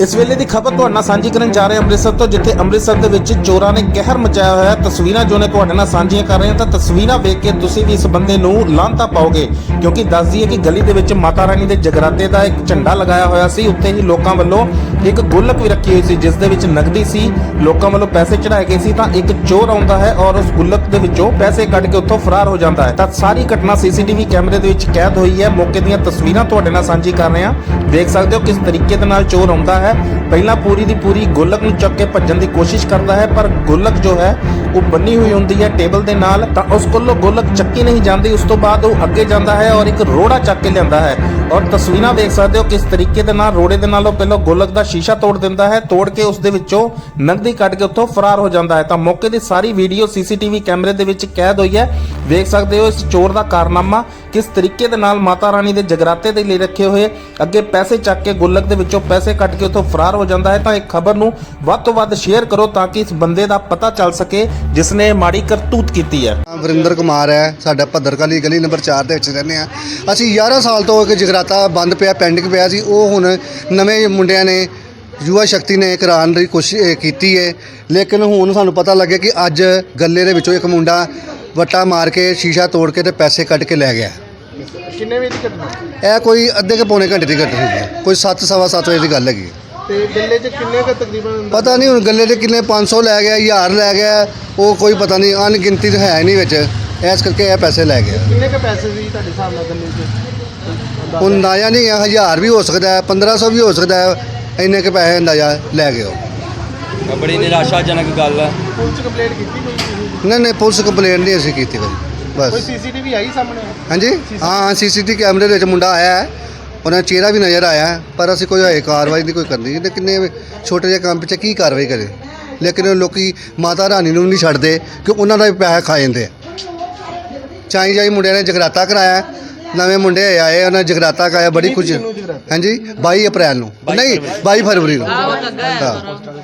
ਇਸ ਵੇਲੇ ਦੀ ਖਬਰ ਤੁਹਾਡੇ ਨਾਲ ਸਾਂਝੀ ਕਰਨ ਜਾ ਰਹੇ ਅੰਮ੍ਰਿਤਸਰ ਤੋਂ, ਜਿੱਥੇ ਅੰਮ੍ਰਿਤਸਰ ਦੇ ਵਿੱਚ ਚੋਰਾਂ ਨੇ ਕਹਿਰ ਮਚਾਇਆ ਹੋਇਆ ਤਸਵੀਰਾਂ ਜੋ ਨੇ ਤੁਹਾਡੇ ਨਾਲ ਸਾਂਝੀਆਂ ਕਰ ਰਹੇ ਹਾਂ, ਤਾਂ ਤਸਵੀਰਾਂ ਵੇਖ ਕੇ ਤੁਸੀਂ ਵੀ ਇਸ ਬੰਦੇ ਨੂੰ ਲਾਂਤਾ ਪਾਓਗੇ, ਕਿਉਂਕਿ ਦੱਸਦੀ ਹੈ ਕਿ ਗਲੀ ਦੇ ਵਿੱਚ ਮਾਤਾ ਰਾਣੀ ਦੇ ਜਗਰਾਤੇ ਦਾ ਇੱਕ ਝੰਡਾ ਲਗਾਇਆ ਹੋਇਆ ਸੀ। ਉੱਥੇ ਹੀ ਲੋਕਾਂ ਵੱਲੋਂ ਇੱਕ ਗੁੱਲਕ ਵੀ ਰੱਖੀ ਹੋਈ ਸੀ, ਜਿਸ ਦੇ ਵਿੱਚ ਨਗਦੀ ਸੀ। ਲੋਕਾਂ ਵੱਲੋਂ ਪੈਸੇ ਚੜਾਏ ਗਏ ਸੀ, ਤਾਂ ਇੱਕ ਚੋਰ ਆਉਂਦਾ ਹੈ ਔਰ ਉਸ ਗੁੱਲਕ ਦੇ ਵਿੱਚੋਂ ਪੈਸੇ ਕੱਢ ਕੇ ਉੱਥੋਂ ਫਰਾਰ ਹੋ ਜਾਂਦਾ ਹੈ। ਤਾਂ ਸਾਰੀ ਘਟਨਾ ਸੀਸੀਟੀਵੀ ਕੈਮਰੇ ਦੇ ਵਿੱਚ ਕੈਦ ਹੋਈ ਹੈ। ਮੌਕੇ ਦੀਆਂ ਤਸਵੀਰਾਂ ਤੁਹਾਡੇ ਨਾਲ ਸਾਂਝੀ ਕਰ ਰਹੇ ਹਾਂ। ਦੇਖ ਸਕਦੇ ਹੋ ਕਿਸ ਤਰੀਕੇ ਦੇ ਨਾਲ ਚੋਰ ਆਉਂਦਾ ਹੈ। ਪਹਿਲਾਂ ਪੂਰੀ ਦੀ ਪੂਰੀ ਗੋਲਕ ਨੂੰ ਚੱਕ ਕੇ ਭੱਜਣ ਦੀ ਕੋਸ਼ਿਸ਼ ਕਰਦਾ ਹੈ, ਪਰ ਗੋਲਕ ਜੋ ਹੈ, ਉਹ ਬੰਨੀ ਹੋਈ ਹੁੰਦੀ ਹੈ ਟੇਬਲ ਦੇ ਨਾਲ, ਤਾਂ ਉਸ ਕੋਲੋਂ ਗੋਲਕ ਚੱਕੀ ਨਹੀਂ ਜਾਂਦੀ, ਉਸ ਤੋਂ ਬਾਅਦ ਉਹ ਅੱਗੇ ਜਾਂਦਾ ਹੈ ਔਰ ਇੱਕ ਰੋੜਾ ਚੱਕ ਕੇ ਲਿਆਂਦਾ ਹੈ। ਔਰ ਤਸਵੀਰਾਂ ਦੇਖ ਸਕਦੇ ਹੋ ਕਿਸ ਤਰੀਕੇ ਦੇ ਨਾਲ, ਰੋੜੇ ਦੇ ਨਾਲ ਉਹ ਪਹਿਲਾਂ ਗੋਲਕ ਦਾ ਸ਼ੀਸ਼ਾ ਤੋੜ ਦਿੰਦਾ ਹੈ, ਤੋੜ ਕੇ ਉਸ ਦੇ ਵਿੱਚੋਂ ਨਕਦੀ ਕੱਢ ਕੇ ਉੱਥੋਂ ਫਰਾਰ ਹੋ ਜਾਂਦਾ ਹੈ। ਤਾਂ ਮੌਕੇ ਦੀ ਸਾਰੀ ਵੀਡੀਓ ਸੀਸੀਟੀਵੀ ਕੈਮਰੇ ਦੇ ਵਿੱਚ ਕੈਦ ਹੋਈ ਹੈ। ਵੇਖ ਸਕਦੇ ਹੋ ਇਸ ਚੋਰ ਦਾ ਕਾਰਨਾਮਾ ਕਿਸ ਤਰੀਕੇ ਦੇ ਨਾਲ ਮਾਤਾ ਰਾਣੀ ਦੇ ਜਗਰਾਤੇ ਦੇ ਲਈ ਰੱਖੇ ਹੋਏ, ਅੱਗੇ ਪੈਸੇ ਚੱਕ ਕੇ ਗੁੱਲਕ ਦੇ ਵਿੱਚੋਂ ਪੈਸੇ ਕੱਢ ਕੇ ਉੱਥੋਂ ਫਰਾਰ ਹੋ ਜਾਂਦਾ ਹੈ। ਤਾਂ ਇਹ ਖਬਰ ਨੂੰ ਵੱਧ ਤੋਂ ਵੱਧ ਸ਼ੇਅਰ ਕਰੋ ਤਾਂ ਕਿ ਇਸ ਬੰਦੇ ਦਾ ਪਤਾ ਚੱਲ ਸਕੇ, ਜਿਸ ਨੇ ਮਾੜੀ ਕਰਤੂਤ ਕੀਤੀ ਹੈ। ਵਰਿੰਦਰ ਕੁਮਾਰ ਹੈ, ਸਾਡਾ ਭੱਦਰਕਾਲੀ ਗਲੀ ਨੰਬਰ 4 ਦੇ ਵਿੱਚ ਰਹਿੰਦੇ ਆ ਅਸੀਂ 11 ਸਾਲ ਤੋਂ ਇੱਕ ਜਗਰਾਤਾ ਬੰਦ ਪਿਆ ਪੈਂਡਿੰਗ ਪਿਆ ਸੀ ਉਹ ਹੁਣ ਨਵੇਂ ਮੁੰਡਿਆਂ ਨੇ ਯੁਵਾ ਸ਼ਕਤੀ ਨੇ ਕਰਾਉਣ ਦੀ ਕੋਸ਼ਿਸ਼ ਕੀਤੀ ਹੈ ਲੇਕਿਨ ਹੁਣ ਸਾਨੂੰ ਪਤਾ ਲੱਗਿਆ ਕਿ ਅੱਜ ਗੱਲੇ ਦੇ ਵਿੱਚੋਂ ਇੱਕ ਮੁੰਡਾ ਵੱਟਾ ਮਾਰ ਕੇ ਸ਼ੀਸ਼ਾ ਤੋੜ ਕੇ ਤੇ ਪੈਸੇ ਕੱਢ ਕੇ ਲੈ ਗਿਆ। ਕਿੰਨੇ ਵਜੇ ਦੀ ਘਟਨਾ? ਇਹ ਕੋਈ ਅੱਧੇ ਕੇ ਪੌਣੇ ਘੰਟੇ ਦੀ ਘਟਨਾ ਹੈ। ਕੋਈ 7 ਸਵਾ ਸੱਤ ਵਜੇ ਦੀ ਗੱਲ ਹੈਗੀ ਹੈ। ਤੇ ਗੱਲੇ 'ਚ ਕਿੰਨੇ ਕੁ ਤਕਰੀਬਨ ਪਤਾ ਨਹੀਂ ਹੁਣ ਗੱਲੇ ਦੇ ਕਿੰਨੇ 500 ਲੈ ਗਿਆ 1000 ਲੈ ਗਿਆ ਉਹ ਕੋਈ ਪਤਾ ਨਹੀਂ ਅਣਗਿਣਤੀ ਤਾਂ ਹੈ ਨਹੀਂ ਵਿੱਚ। ਇਸ ਕਰਕੇ ਇਹ ਪੈਸੇ ਲੈ ਗਿਆ। ਕਿੰਨੇ ਕੁ ਪੈਸੇ ਸੀ ਤੁਹਾਡੇ ਹਿਸਾਬ ਨਾਲ ਗੱਲੇ 'ਚ? ਹੁਣ ਅੰਦਾਜ਼ਾ ਨਹੀਂ ਹੈ 1000 ਵੀ ਹੋ ਸਕਦਾ ਹੈ 1500 ਵੀ ਹੋ ਸਕਦਾ ਹੈ ਇੰਨੇ ਕੇ ਪੈਸੇ ਅੰਦਾਜ਼ਾ ਲੈ ਗਏ ਉਹ ਬੜੀ ਨਿਰਾਸ਼ਾਜਨਕ ਗੱਲ ਹੈ ਪੁਲਿਸ ਕੰਪਲੇਂਟ ਕੀਤੀ ਕੋਈ? ਤੁਸੀਂ? ਨਹੀਂ ਨਹੀਂ ਪੁਲਿਸ ਕੰਪਲੇਂਟ ਨਹੀਂ ਅਸੀਂ ਕੀਤੀ ਕੋਈ ਕੋਈ ਬਸ ਸੀਸੀਟੀਵੀ ਆਈ ਸਾਹਮਣੇ? ਹਾਂਜੀ? ਹਾਂ ਹਾਂ ਸੀਸੀਟੀ ਕੈਮਰੇ ਦੇ ਵਿੱਚ ਮੁੰਡਾ ਆਇਆ ਹੈ ਉਹਨਾਂ ਦਾ ਚਿਹਰਾ ਵੀ ਨਜ਼ਰ ਆਇਆ ਹੈ, ਪਰ ਅਸੀਂ ਕੋਈ ਹੋਏ ਕਾਰਵਾਈ ਨਹੀਂ ਕੋਈ ਕਰਨੀ ਇਹਨੇ ਕਿੰਨੇ ਛੋਟੇ ਜਿਹੇ ਕੰਮ ਪਿੱਛੇ ਕੀ ਕਾਰਵਾਈ ਕਰੇ? ਲੇਕਿਨ ਉਹ ਲੋਕੀ ਮਾਤਾ ਰਾਣੀ ਨੂੰ ਨਹੀਂ ਛੱਡਦੇ ਕਿ ਉਹਨਾਂ ਦਾ ਵੀ ਪੈਸਾ ਖਾ ਜਾਂਦੇ ਆ। ਚਾਈ ਜਾਈ ਮੁੰਡਿਆਂ ਨੇ ਜਗਰਾਤਾ ਕਰਾਇਆ ਹੈ। ਨਵੇਂ ਮੁੰਡੇ ਆਏ ਉਹਨਾਂ ਨੇ ਜਗਰਾਤਾ ਕਰਾਇਆ ਬੜੀ ਖੁਸ਼ੀ? ਹਾਂਜੀ 22 ਅਪ੍ਰੈਲ ਨੂੰ। ਨਹੀਂ 22 ਫਰਵਰੀ ਨੂੰ। ਹਾਂ।